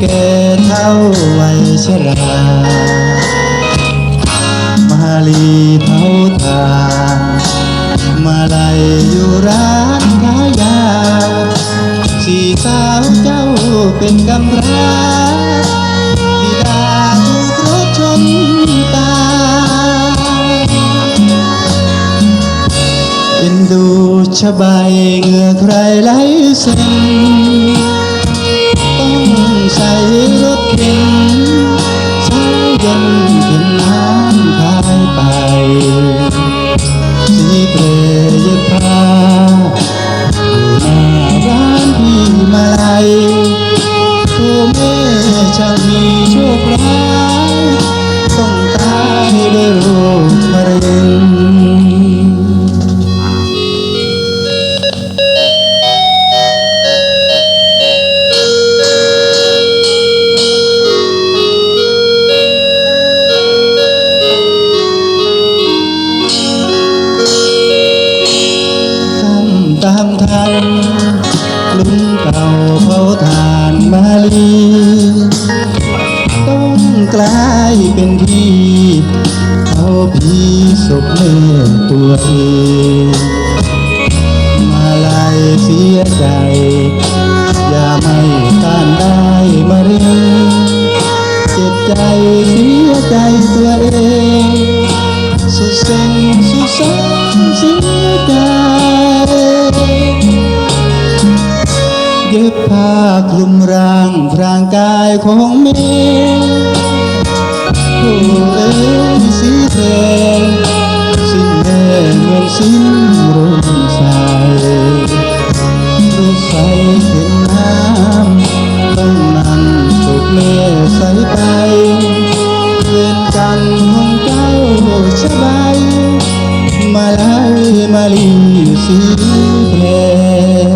แก่เท่าวัยชรา มาลีเผาทามาลายอยู่ร้านขายยาสี่สาวเจ้าเป็นกำราบิดาถูกรถชนตาเอ็นดูชบายเหงื่อใครลเางทันลุงเก่าเผาทานมาลีต้องกลายเป็นที่เขาพีศพแม่ตัวเอง ผ้าคลุมร่างพรางกายของแม่โอ้เอ๋ยสีแดงสิ้นแม่เหมือนสิ้นร่มใสรถไฟเข็นน้ำต้องนั่งถูกแม่ใส่ไปเวียนกันของเจ้าสบายมาลายมาลีสีแพร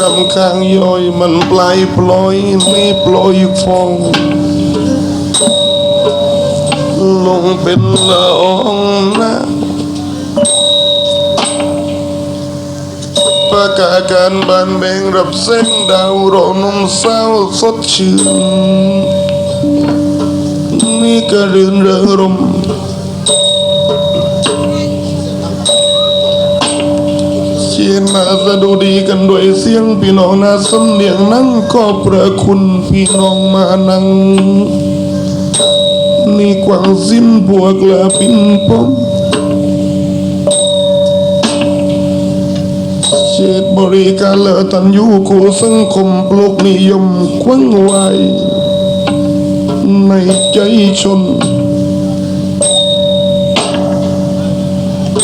ว่างนำข้างย่อยมันปลายปลอยไม่ปล่อยฟองลงเป็นละอองนะประกาศการบานแบ่งรับเส้นดาวรอนมเศร้าสดชื่นนี่ก็รื่นเริงรม เชียนมาสะดุดีกันด้วยเสียงพี่น้องนาสำเนียงนั้นก็ประคุณพี่น้องมานังนี่กวางสิ้นพวกละปินปมเชษบริการเลอตันยูคูสังคมปลุกนิยมควังไว้ในใจชน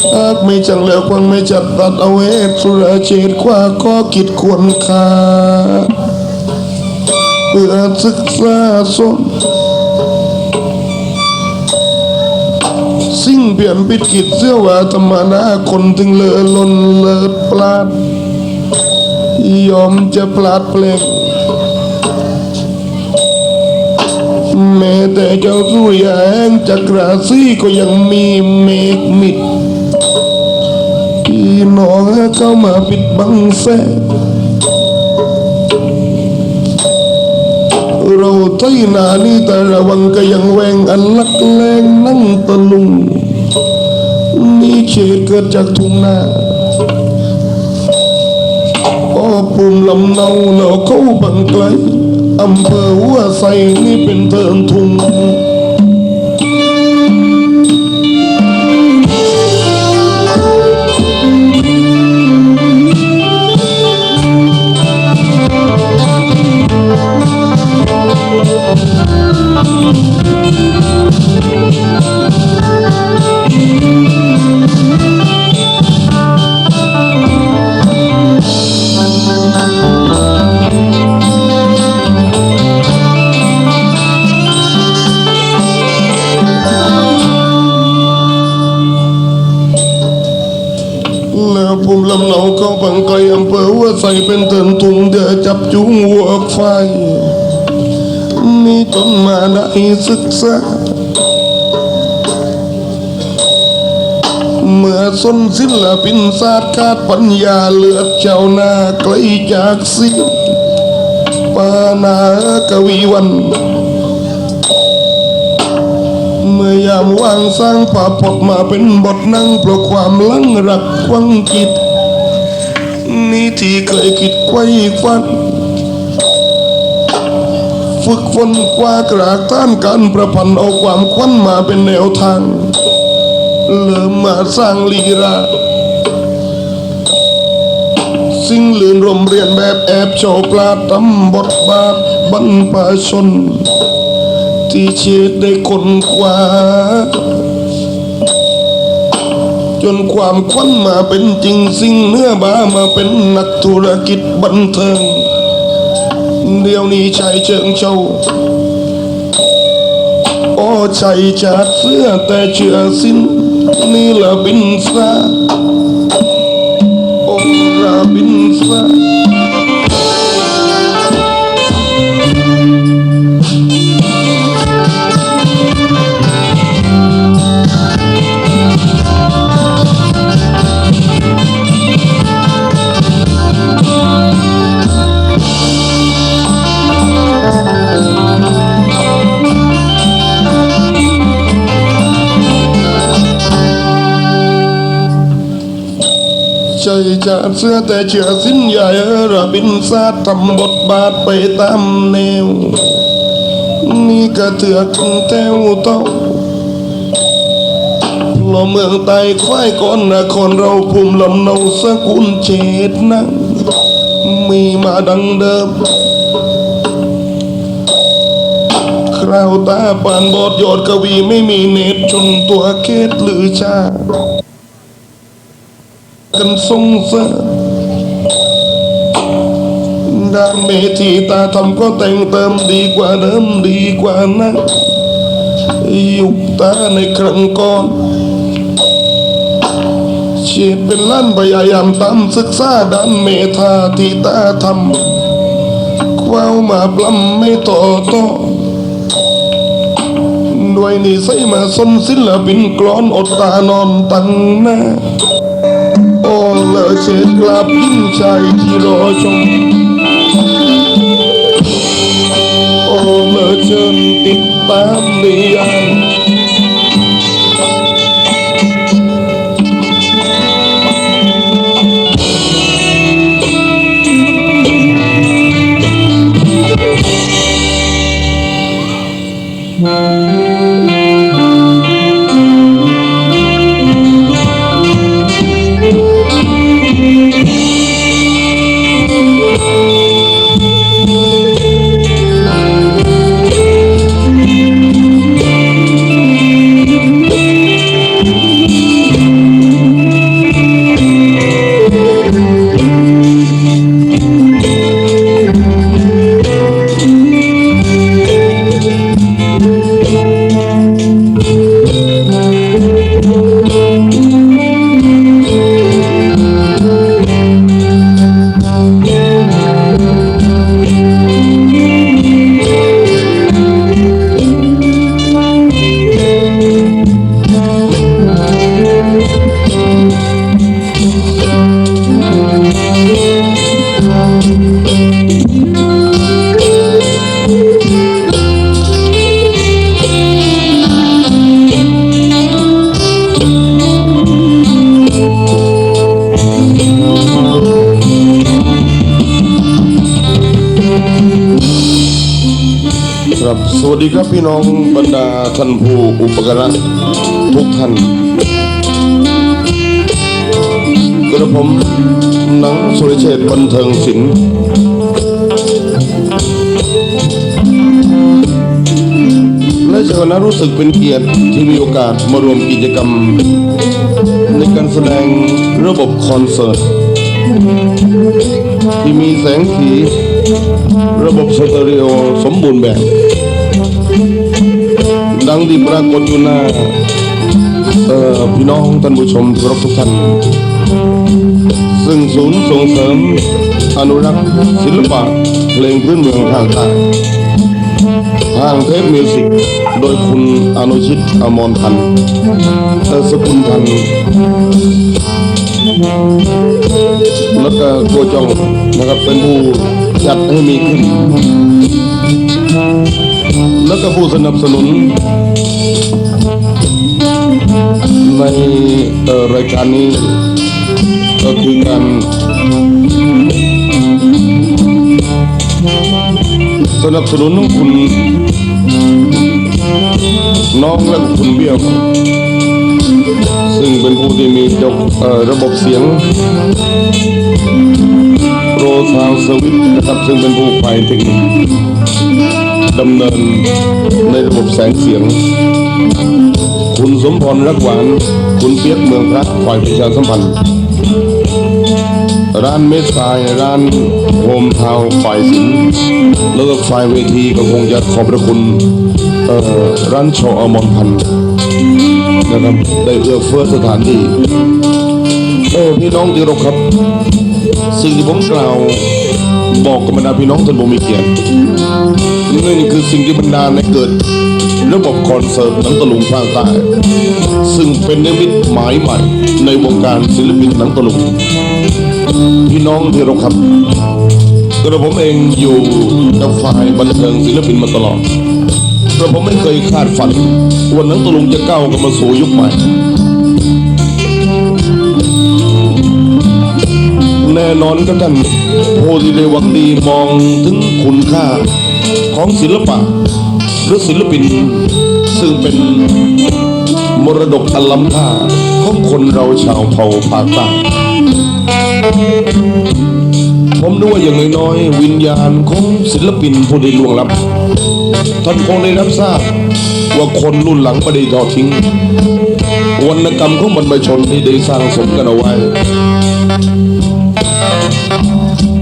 หากไม่จังแล้วคงไม่จัดตัดเอาเวทสุรเจตกว่าก็กิดควรคาเพื่อศึกษาสนสิ่งเปลี่ยนปิดกิจเสื้อว่าธรรมดาคนถึงเลอลนเลิศปลาด ยอมจะปลาดเปลงแม้แต่เจ้าสุริยาแห่งจักราศีก็ยังมีเมฆมิด พี่น้องเข้ามาปิดบังแสเราใต้หนานี่แต่ระวังก็ยังแวงอันลักแรงนั่งตะลุง นี่เฉดเกิดจากทุ่งนาอ้อปุ่มลำเนาเนาเข้าบังไกลอำเภอหัวไซนี่เป็นเทินทุ่ง ภูมิลำเนาเข้าบังไกลอำเภอหัวใส่เป็นเถินทุงเดือจับจุงหัวไฟนี่จนมาได้ศึกษา เมื่อส้นศิลปินศาสตร์คาดปัญญาเลือดเจ้าหน้าไกลจากสิ้นปานากวีวัน เมื่อยามว่างสร้างป่าพดมาเป็นบทนั่งเพราะความลังรักควังจิตนี่ที่เคยคิดไว้ฟัน ฝึกฝนกว่ากรากต้านการประพันธ์เอาความควันมาเป็นแนวทางเริ่มมาสร้างลีลาสิ่งลื่นรมเรียนแบบแอบโชว์กลาดทำบทบาทบรรพชน ที่เชิดได้คนกว่าจนความควันมาเป็นจริงสิ่งเนื้อบามาเป็นนักธุรกิจบันเทิง เดี๋ยวนี้ชายเชิงเชาโอ้ใจจัดเสื้อแต่เชื่อสิ้น นี่ละบินซาโอ้ละบินซา ใจจะเสื้อแต่เชื่อสิ้นใหญ่ระบินซาดทำบทบาทไปตามแนว นี่กระเถือกแต้วเต้าลมเมืองใต้ควายก่อนนะคนเราภูมิลำเนาสกุลเจตนะมีมาดังเดิมคราวตาปานบอดยอดกวีไม่มีเนตรชนตัวเกตหรือชา กันทรงเสริมด้านเมธีตาทำก็แต่งเติมดีกว่าเดิมดีกว่านั้นยุคตาในครั้งก่อนเฉีดเป็นล้านพยายามตามศึกษาด้านเมธาทีตาทำคว้าวมาปล้ำไม่ต่อต่อด้วยนิสัยมาสนศิลปินกลอนอดตานอนตั้งหน้า อ้เลอเช็ดกลับยิ่งใจที่รอชม วัสดีครับพี่น้องบรรดาท่านผู้อุปการะทุกท่านกระผมหนังสุริเชษฐ์บันเทิงศิลป์และช้วันนั้นรู้สึกเป็นเกียรติที่มีโอกาสมารวมกิจกรรม ในการแสดงระบบคอนเสิร์ต ที่มีแสงสีระบบสเตอริโอสมบูรณ์แบบ งที่ปรากฏอยู่หน้าพี่น้องท่านผู้ชมทุกท่าน ซึ่งศูนย์ส่งเสริม อนุรักษ์ศิลปะเพลงพื้นเมืองทางใต้ทางเทปมิวสิกโดยคุณอนุชิตอมรพันธ์เอ่อสกุลพันธ์แล้วก็โกจองนะครับเป็นผู้จัดให้มีขึ้น แล้วก็ผู้สนับสนุน ในรายการนี้ ก็คือการสนับสนุนของคุณ น้องและคุณเบี้ยวซึ่งเป็นผู้ที่มีจบระบบเสียงโปรซาวสวิตนะครับ ซึ่งเป็นผู้ฝ่ายเทคนิค ดำเนินในระบบแสงเสียง คุณสมพรรักหวาน คุณเปียกเมืองพระฝ่ายประชาสัมพันธ์ ร้านเมสไซายร้านโฮมทาวฝ่ายศิลป์แล้วก็ฝ่ายเวทีก็คงจะขอบพระคุณเอ่อร้านโชอมรพันธ์นะครับได้เอื้อเฟื้อสถานที่โอ้พี่น้องที่เราครับ สิ่งที่ผมกล่าว บอกกับบรรดาพี่น้องท่านผู้มีเกียรตินี่คือสิ่งที่บรรดาในเกิด ระบบคอนเสิร์ตหนังตะลุงภาคใต้ซึ่งเป็นนิมิตหมายใหม่ในวงการศิลปินหนังตะลุงพี่น้องที่เราครับกระผมเองอยู่กับฝ่ายบันเทิงศิลปินมาตลอดกระผมไม่เคยคาดฝันว่าหนังตะลุงจะก้าวกันมาสู่ยุคใหม่ แน่นอนครับท่านผู้ที่ได้หวังดีมองถึงคุณค่าของศิลปะหรือศิลปิน ซึ่งเป็นมรดกอันล้ำค่าของคนเราชาวเผ่าภาคใต้ผมดูว่าอย่างน้อยๆวิญญาณของศิลปินผู้ได้ล่วงลับท่านคงได้รับทราบว่าคนรุ่นหลังไม่ได้ทอดทิ้งวรรณกรรมของบรรพชนที่ได้สร้างสมกันเอาไว้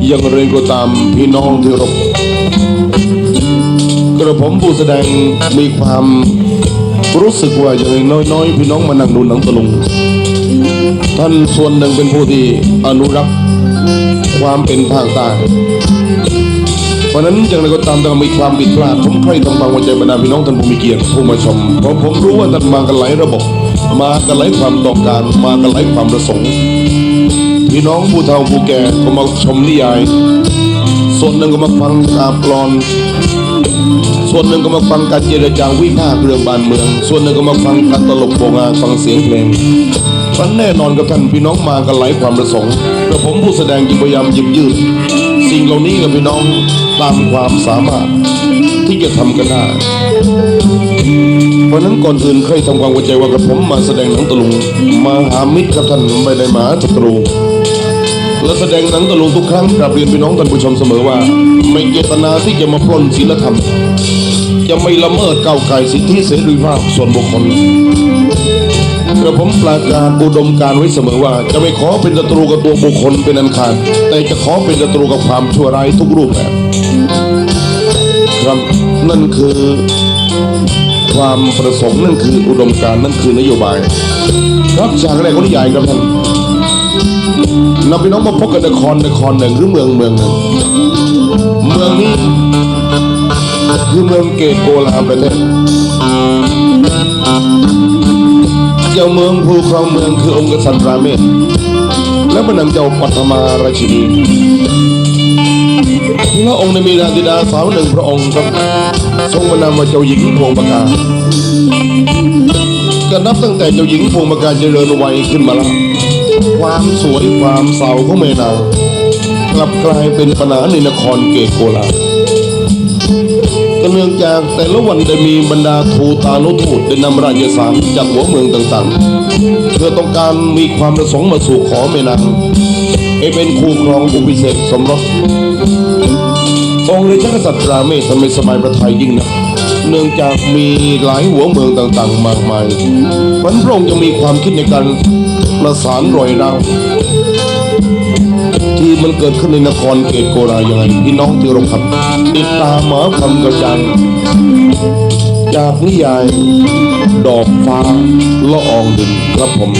อย่างไรก็ตามพี่น้องที่รบกระผมผู้แสดงมีความรู้สึกว่าอย่างน้อยๆ พี่น้องมานั่งดูหนังตะลุง ท่านส่วนหนึ่งเป็นผู้ที่อนุรักษ์ความเป็นภาคใต้เพราะนั้นอย่างไรก็ตามถ้ามีความผิดพลาดผมใครทำความวันใจบรรดาพี่น้องท่านผู้มีเกียรติผู้มาชมเพราะผมรู้ว่าท่านมากันหลายระบบ มากันหลายความต้องการ มากันหลายความประสงค์ พี่น้องผู้เฒ่าผู้แก่ก็มาชมนิยาย ส่วนหนึ่งก็มาฟังกาปลอน ส่วนหนึ่งก็มาฟังการเจรจาวิพากษ์เรื่องบ้านเมือง ส่วนหนึ่งก็มาฟังการตลกโปงอาฟังเสียงเพลงเพราะแน่นอนกับท่านพี่น้องมากันหลายความประสงค์กระผมผู้แสดงจึงพยายามยิบยืด สิ่งเหล่านี้กับพี่น้องตามความสามารถที่จะทำกันได้เพราะนั้นก่อนอื่นเคยทำความเข้าใจว่ากับผมมาแสดงหนังตะลุงมาหามิตรกับท่านไม่ได้มหาศัตรู และแสดงหนังตะลุงทุกครั้งกลับเรียนพี่น้องท่านผู้ชมเสมอว่า ไม่เจตนาที่จะมาปล้นศีลธรรม จะไม่ละเมิดก้าวไก่สิทธิเสรีภาพส่วนบุคคลกระผมประกาศอุดมการไว้เสมอว่า จะไม่ขอเป็นศัตรูกับตัวบุคคลเป็นอันขาดแต่จะขอเป็นศัตรูกับความชั่วร้ายทุกรูปแบบครับนั่นคือความประสงค์นั่นคืออุดมการนั่นคือนโยบาย ครับฉากแรกของนิยายครับท่าน นำพี่น้องมาพบกับนครนครหนึ่งหรือเมืองเมืองหนึ่งเมืองนี้คือเมืองเกตโกลาประเทศเจ้าเมืองผู้ครองเมืองคือองค์กษัตริย์ราเมศและพระนางเจ้าปัทมาราชินีพระองค์ได้มีนางธิดาสาวหนึ่งพระองค์ครับทรงพระนามว่าเจ้าหญิงพวงประกาศก็นับตั้งแต่เจ้าหญิงพวงประกาศเจริญวัยขึ้นมาแล้ว ความสวยความเศร้าของแม่นางกลับกลายเป็นปัญหาในนครเกตโกลาก็เนื่องจากแต่ละวันได้มีบรรดาทูตานุทูตได้นำราชสารจากหัวเมืองต่างๆ เพื่อต้องการมีความประสงค์มาสู่ขอแม่นางให้เป็นคู่ครองอุปิเศษสมรสองค์ราชกษัตริย์ราเมศทำให้สมัยประไทยยิ่งนะเนื่องจากมีหลายหัวเมืองต่างๆ มากมายมันพระองค์จะมีความคิดในการ ประสานรอยเราวที่มันเกิดขึ้นในนครเกตโกรายังไงพี่น้องที่เรงครับติดตามหมาคำกระจังจากนิยาย ดอกฟ้าละอองดินครับผม